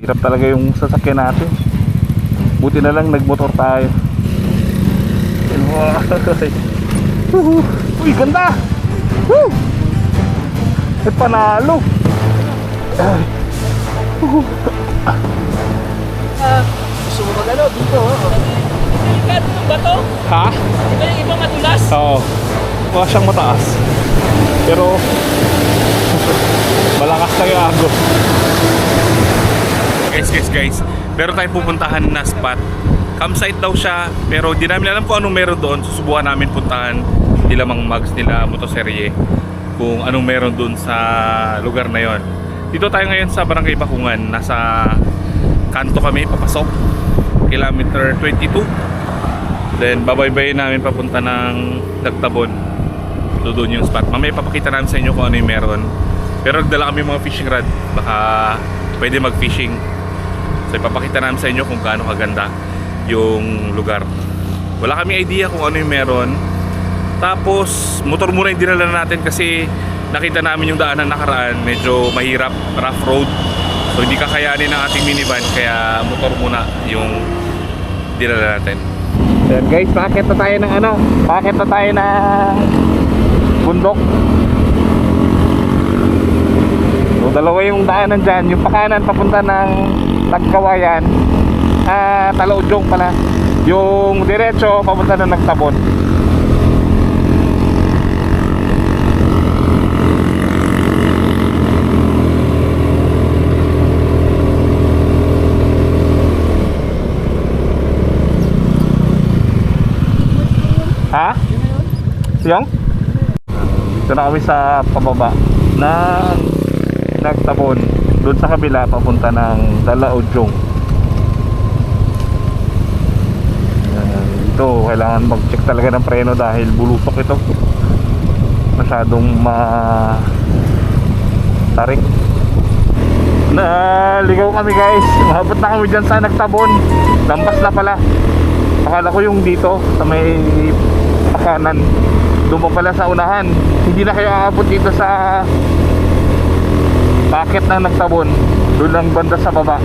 Hirap talaga yung sasakyan natin. Buti na lang nagmotor tayo. Uy, ganda! Woo! Ay, panalo! Ay. Woohoo. Gusto mo magano dito, oh. Delikado ng bato. Ha? Iba yung iba madulas. Oo. Mukha siyang mataas. Pero, malakas na yung agos. Guys, guys, guys. Meron tayong pupuntahan na spot. Campsite daw siya, pero di namin alam kung anong meron doon. Susubukan namin puntahan nila Mang Mags, nila Motoserye kung anong meron doon sa lugar na yon. Dito tayo ngayon sa Barangay Bakungan. Nasa kanto kami, papasok. Kilometer 22. Then babaybayin namin papunta ng Dagtabon. So doon yung spot. Mamaya papakita namin sa inyo kung ano yung meron. Pero nagdala kami mga fishing rod. Baka pwede mag-fishing. So ipapakita namin sa inyo kung gaano kaganda yung lugar. Wala kami idea kung ano yung meron. Tapos motor muna yung dinala natin kasi nakita namin yung daanan nakaraan. Medyo mahirap, rough road. So hindi kakayanin ng ating minivan kaya motor muna yung dinala natin. Yan guys, packet na tayo ng ano, packet na tayo ng bundok. So, dalawa yung daanan dyan, yung pakanan papunta ng Tagkawayan, ah, Talaudjong pala. Yung diretso papunta ng Nagtabon. Ha? Yung? Dito na kami sa pababa na nagtabon doon sa kabila papunta ng Dalaodyong. Ito, kailangan mag-check talaga ng preno dahil bulusok ito. Masyadong ma tarik. Naligaw kami guys. Mahabot na kami dyan sa nagtabon. Lampas na pala. Akala ko yung dito sa may pakanan. Doon pa pala sa unahan. Hindi na kayo aabot dito sa packet na nagtabon. Doon lang banda sa baba.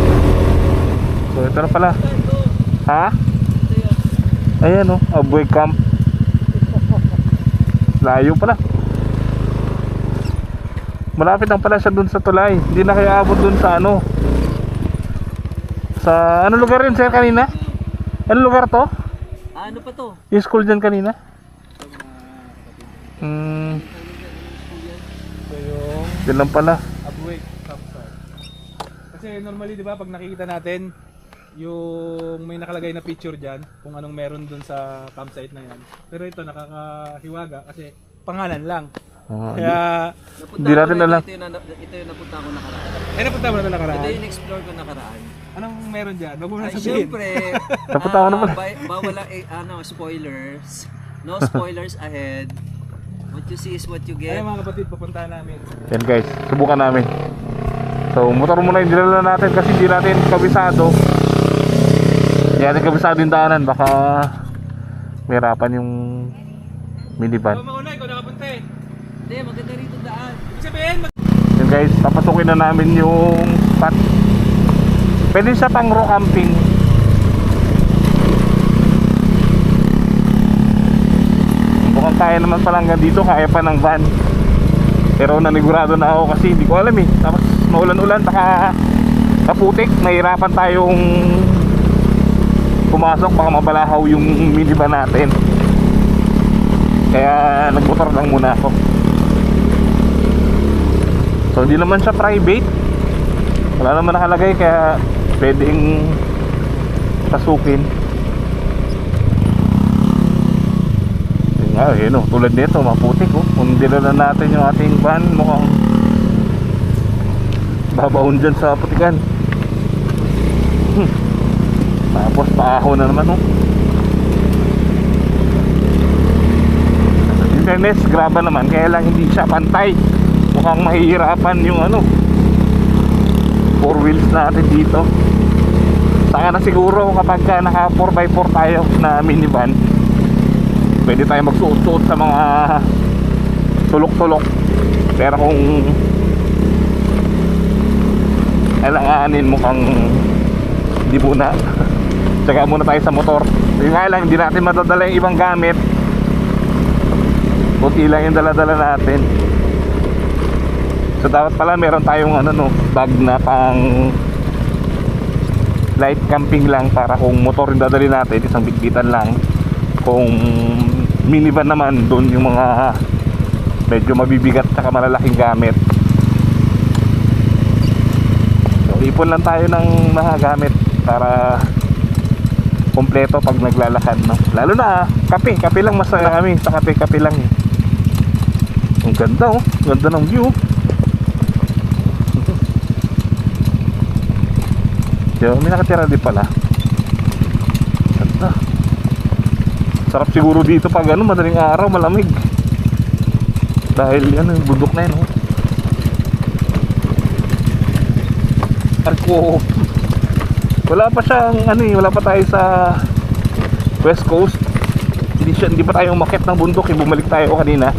So ito na pala. Ha? Ayan o, oh, Aboy Camp. Layo pala. Malapit lang pala siya doon sa tulay. Hindi na kayo aabot doon sa ano. Sa ano lugar yun sir kanina? Ano lugar to? Ano pa to? Yung school dyan kanina? Hmm. So yung Yun lang pala. Kasi normally 'di ba pag nakikita natin yung may nakalagay na picture diyan kung anong meron dun sa campsite na yan. Pero ito nakakahiwaga kasi pangalan lang. Ah, Kaya Hindi natin alam. Ito yung, na- ito yung napunta ko nakaraan. ay napunta mo na ito Ito nakaraan. yung explore ko nakaraan. Anong meron diyan? Wag mo na Ay, sabihin. syempre. Napunta ko na ah, pala. ba- bawal ang, eh, ano, spoilers. No spoilers ahead. What you see is what you Ay get. mga kapatid, pupuntahan namin. Yan guys, subukan namin. So, motor muna yung dinala natin kasi hindi natin kabisado. Hindi natin kabisado yung daanan. Baka mahirapan yung minivan. Ikaw mauna, ikaw nakapunta eh. Hindi, maganda rito daan. Sabihin, mag- guys, papasukin na namin yung spot. Pwede siya pang rock camping. Mukhang kaya naman pala hanggang dito, kaya pa ng van. Pero nanigurado na ako kasi hindi ko alam eh. Tapos maulan-ulan, baka kaputik, nahirapan tayong pumasok, baka mabalahaw yung minivan natin. Kaya nagmotor lang muna ako. So hindi naman siya private. Wala naman nakalagay kaya pwedeng pasukin. Nga, yun oh, tulad nito, maputik oh. Kung dinala natin yung ating van, mukhang babaon dyan sa putikan. Hmm. Tapos paaho na naman oh. In fairness, graba naman, kaya lang hindi siya pantay. Mukhang mahihirapan yung ano, four wheels natin dito. Saka na siguro kapag ka naka 4x4 tayo na minivan, pwede tayo magsuot-suot sa mga tulok-tulok. Pero kung alanganin mukhang hindi muna. Tsaka muna tayo sa motor. Yun nga lang, hindi natin matadala yung ibang gamit. Kunti lang yung dala-dala natin. So dapat pala meron tayong ano no, bag na pang light camping lang para kung motor yung dadali natin, isang bitbitan lang. Kung minivan naman, doon yung mga medyo mabibigat at malalaking gamit. So ipon lang tayo ng mga gamit para kompleto pag naglalakad no. Lalo na kape, kape lang masaya kami sa kape, kape lang. eh. Ang ganda oh, ganda ng view. Yo, may nakatira din pala. Ganda. Sarap siguro dito pag ano, madaling araw, malamig. Dahil yan, yung bundok na yun, oh. Arko. Wala pa siyang, ano eh, wala pa tayo sa West Coast. Hindi, siya, hindi pa tayo umakit ng bundok, eh. Bumalik tayo kanina.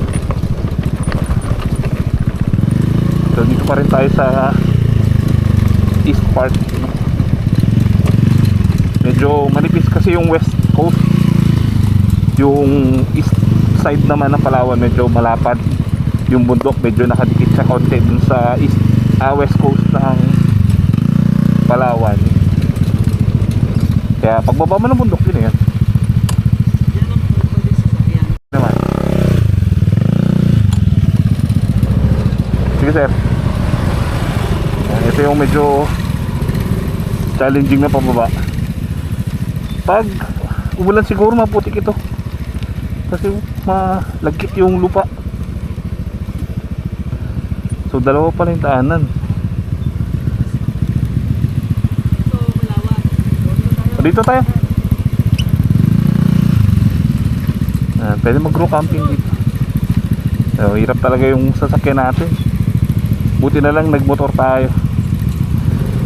So, dito pa rin tayo sa East Part. Medyo manipis kasi yung West Coast. Yung East side naman ng Palawan medyo malapad. Yung bundok medyo nakadikit sa konti dun sa East ah, West Coast ng Palawan. Kaya pagbaba mo ng bundok yun yan. Naman. Sige sir. Ito yung medyo challenging na pababa. Pag umulan siguro maputik ito. Kasi malagkit yung lupa. So dalawa pala yung daanan. Ito, malawak. Dito tayo. Ah, pwede mag-grow camping dito. So, hirap talaga yung sasakyan natin. Buti na lang nagmotor tayo.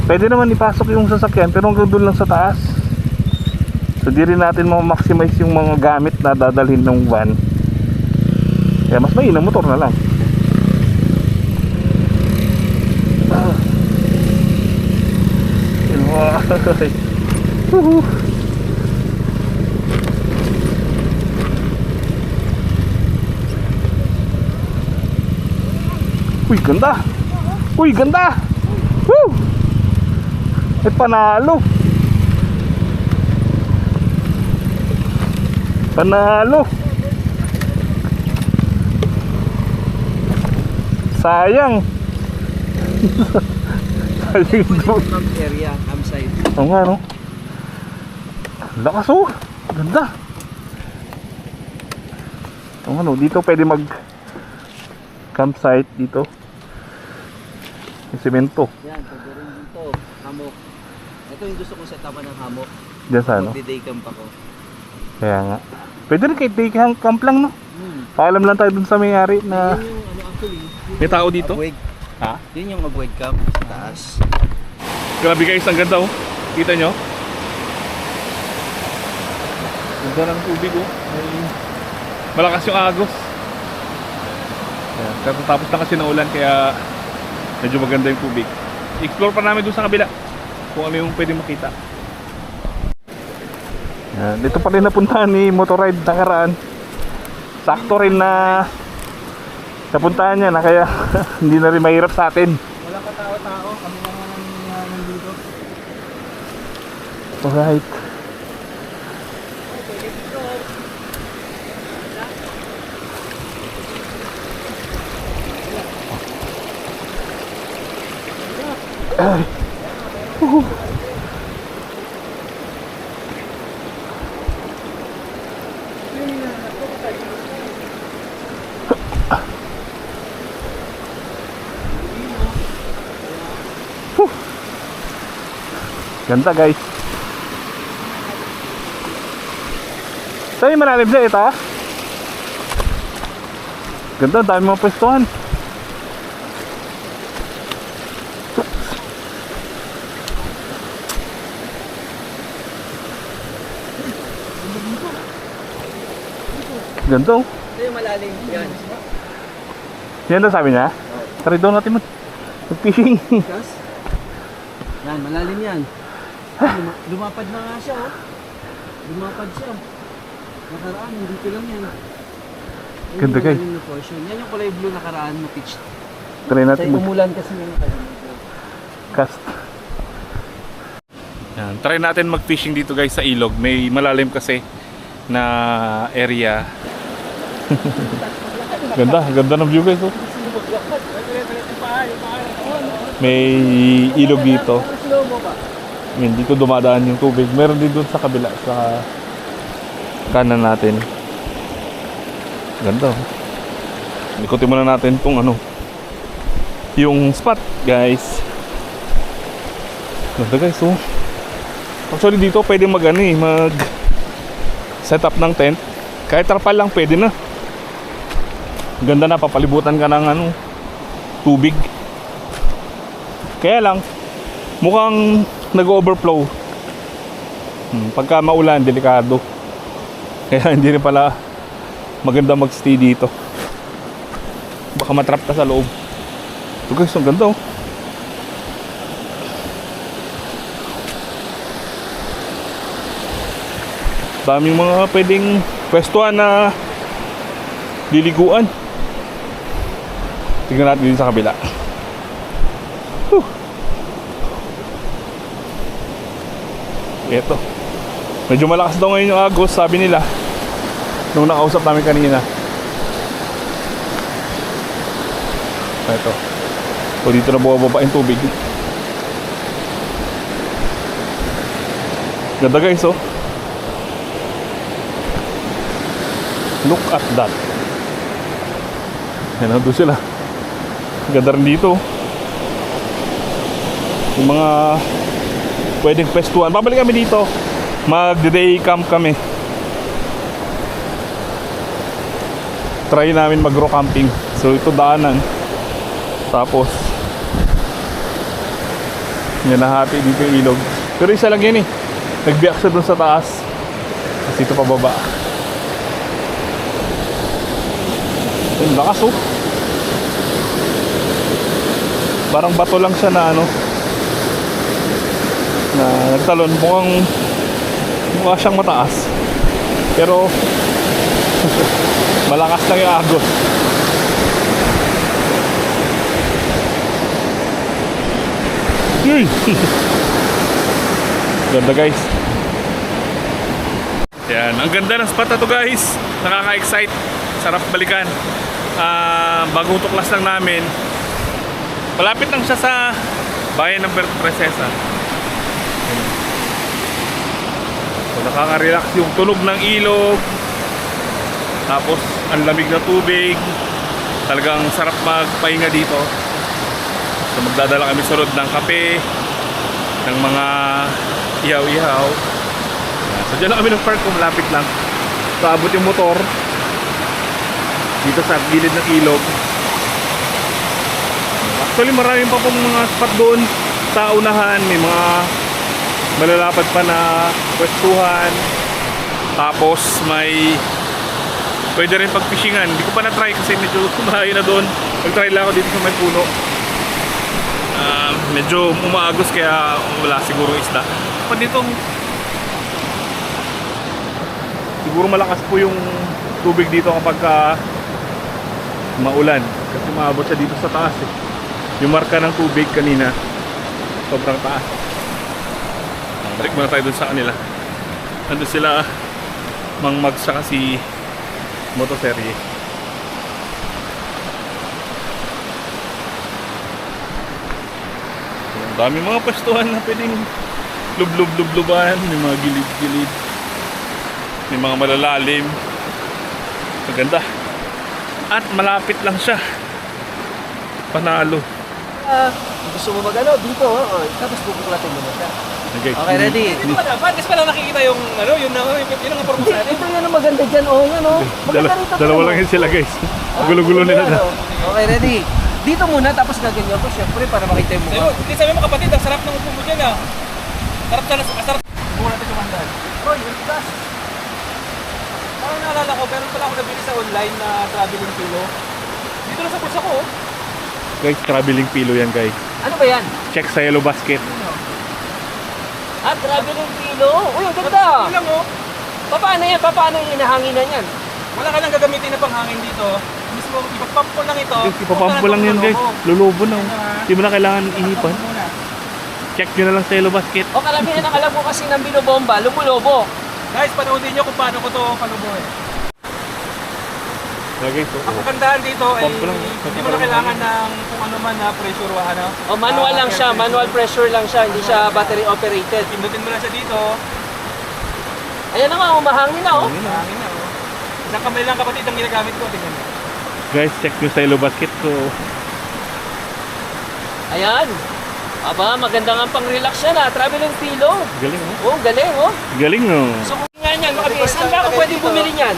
Pwede naman ipasok yung sasakyan pero hanggang doon lang sa taas. So di rin natin ma-maximize yung mga gamit na dadalhin ng van. Kaya mas mainam motor na lang. Ah. Wow. Woohoo. Uy, ganda! Uy, ganda! Woo! Ay, panalo! Panalo! Sayang! Sayang doon. camp area, campsite. Oo nga no. Lakas oh. Ganda. Oo nga no. Dito pwede mag campsite dito. May semento. Yan, pwede rin dito. Hammock. Ito yung gusto kong setapan ng hammock. Diyan sa ano. Magdi-day camp ako. Kaya nga. Pwede rin kahit day camp lang no. Hmm. Paalam lang tayo dun sa may-ari na Yun yung ano actually. May tao yung dito? Agweg. Ha? Yun yung agweg camp sa taas. Grabe guys, ang ganda oh. Kita nyo? Ganda ng tubig oh. May... Malakas yung agos. Ayan, Katatapos na kasi ng ulan kaya medyo maganda yung tubig. I-explore pa namin doon sa kabila kung ano yung pwede makita. Yan, dito pa rin napuntahan ni Motorride nakaraan. Sakto rin na napuntahan niya na kaya hindi na rin mahirap sa atin. Walang katao-tao, kami lang naman nandito. Alright. Ay. Woohoo. Whew. Ganda guys. Yung malalim siya ito? Ganda, dami mga pwestuhan. Ganda oh. Ito yung malalim. Yan. Yan daw sabi niya. Tara doon natin mag mag-fishing. Gas? Yan, malalim yan. Luma- lumapad na nga siya, oh. Lumapad siya. Nakaraan, dito lang yan. Yan Ganda, portion. Yan yung kulay blue nakaraan mo pitch. Try Sa natin mag umulan kasi yung cast. Yan. Try natin mag-fishing dito guys sa ilog. May malalim kasi na area. Ganda, ganda ng view guys. Oh. May ilog dito. Yan, dito dumadaan yung tubig. Meron din doon sa kabila, sa kanan natin. Ganda. oh. Muna natin tong ano, yung spot, guys. Ganda guys, oh. Actually dito pwede mag ano eh, mag set up ng tent. Kahit tarpal lang pwede na. Ganda na, papalibutan ka ng ano, tubig. Kaya lang, mukhang nag-overflow. Hmm, pagka maulan, delikado. Kaya hindi rin pala maganda magstay dito. Baka matrap ka sa loob. Ito guys, ang ganda oh. Daming mga pwedeng pwestuhan na liliguan. Tingnan natin din sa kabila. Whew. Ito. Medyo malakas daw ngayon yung agos, sabi nila. Nung nakausap namin kanina. Ito. O dito na bumababa yung tubig. Ganda guys, oh. Look at that. Yan, nandun sila. Ganda rin dito. Yung mga pwedeng pestuhan. Babalik kami dito. Mag-day camp kami. Try namin mag-row camping. So ito daanan. Tapos yan nahati dito yung ilog. Pero isa lang yan eh. Nagbiyak siya dun sa taas. Tapos ito pababa. Ang lakas oh. Parang bato lang siya na ano. Na nagtalon. Mukhang mukha siyang mataas. Pero malakas lang yung agos. Ganda guys. Yan, ang ganda ng spot na to guys. Nakaka-excite. Sarap balikan. Ah, bagong tuklas lang namin. Malapit lang siya sa bayan ng Puerto Princesa. So, nakaka-relax yung tunog ng ilog. Tapos, ang lamig na tubig. Talagang sarap magpahinga dito. So, magdadala kami sunod ng kape, ng mga ihaw-ihaw. So, dyan lang kami ng park kung malapit lang. So, abot yung motor. Dito sa gilid ng ilog. Actually, marami pa pong mga spot doon sa unahan. May mga malalapad pa na pwestuhan. Tapos, may pwede rin pag-fishingan. Hindi ko pa na-try kasi medyo kumahay na doon. Nag-try lang ako dito sa may puno. Ah, medyo umaagos kaya wala siguro isda. Pa dito siguro malakas po yung tubig dito kapag ka maulan kasi maabot siya dito sa taas eh. Yung marka ng tubig kanina sobrang taas. Balik muna tayo dun sa kanila. Nandun sila Mang Mags saka si Motoserye. Ang dami mga pwestuhan na pwedeng lub-lub-lub-luban, may mga gilid-gilid, may mga malalalim. Maganda. At malapit lang siya. Panalo. Ah, gusto mo mag-ano? Dito, oh. oh. Tapos bubuklatin mo na siya. Okay, Okay, ready? Hindi pa dapat, kasi pala nakikita yung ano, yun na, yun, yun ang purpose Hindi, natin. ito yan ang maganda dyan. Oh, yan oh. Maganda Dala, rito. dalawa lang yun sila guys. Gulo-gulo nila na. Okay, ready? Dito muna, tapos gaganyan ko, syempre, para makita yung Sabi mukha. mo, hindi sabi mo kapatid, ang sarap ng upo mo dyan ah. Sarap sa, ang sarap. Muna natin kumandaan. Hoy, yung taas. Parang naalala ko, meron pala ako nabili sa online na traveling pillow. Dito na sa bulsa ko oh. Guys, traveling pillow yan guys. Ano ba yan? Check sa yellow basket. Ano? Ah, traveling pilo. Uy, ang ganda. Lang oh. Paano yan? Paano yung inahanginan yan? Wala ka nang gagamitin na panghangin dito. Mismo, ipapump mo lang ito. Ipapampo lang yun guys. Lulubo na. oh. Hindi mo na kailangan inipan. Check nyo na lang sa yellow basket. O kalamihan ang alam ko kasi ng binobomba, lumulobo. Guys, panoodin nyo kung paano ko to panubuhin. Okay, so, Ang kagandahan dito ay hindi mo na kailangan ng kung ano man na pressure o ano. O manual Ah, lang siya, air manual pressure lang siya, hindi siya battery operated. Pindutin mo lang siya dito. Ayan na nga, umahangin na oh. Hangin na oh. Isang kamay lang kapatid ang ginagamit ko. Tingnan mo. guys, check nyo sa yellow basket. So, Ayan. Aba, maganda nga pang relax yan ah, traveling pilo. galing oh. Oh, galing oh. Galing oh. So kung nga niyan, mga saan ba ako pwede bumili niyan?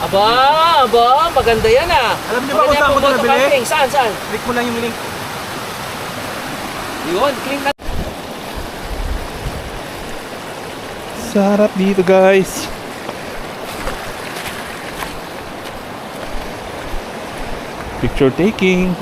Aba, aba, maganda yan ah. Alam niyo ba kung saan ko ito nabili? camping. Saan, saan? Click mo lang yung link. Yun, click na. Sarap dito guys. Picture taking.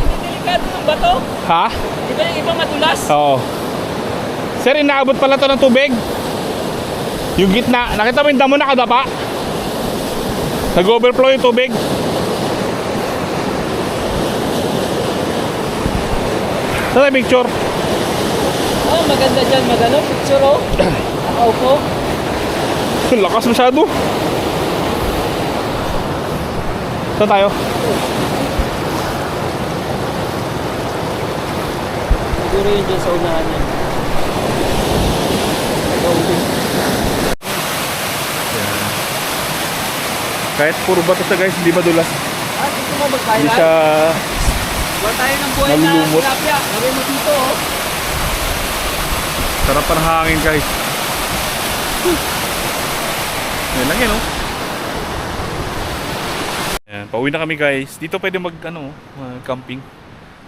Hindi delikado ng bato. Ha? Di ba yung ibang madulas? Oo. Sir, inaabot pala to ng tubig. Yung gitna, nakita mo yung damo nakadapa? Nag-overflow yung tubig. Saan tayo picture? Oh, maganda dyan, magano, picture oh. Nakaupo. Ang Lakas masyado. Saan tayo? Siguro yun dyan sa unahan niya. Kahit puro bato sa guys, hindi madulas. Ah, dito mo Hindi mag-highlight? siya... Wala tayo ng buhay na Nalulumot. tilapia. Gawin mo dito oh. Sarap pa ng hangin guys. Yan lang yan oh. Pauwi na kami guys. Dito pwede mag ano, mag camping.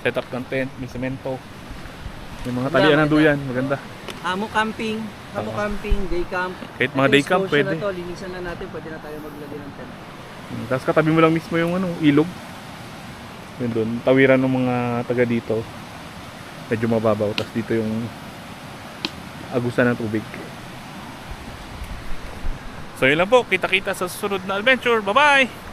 Set up ng tent, may semento. May mga talian ng duyan, maganda. Amo camping, amo Oo. camping, day camp. Kahit mga day camp pwede. Na to, linisan na natin, pwede na tayo maglagay ng tent. Mm, Tapos katabi mo lang mismo yung ano, ilog. Yun doon, tawiran ng mga taga dito. Medyo mababaw. Tapos dito yung agusan ng tubig. So yun lang po, kita-kita sa susunod na adventure. Bye-bye!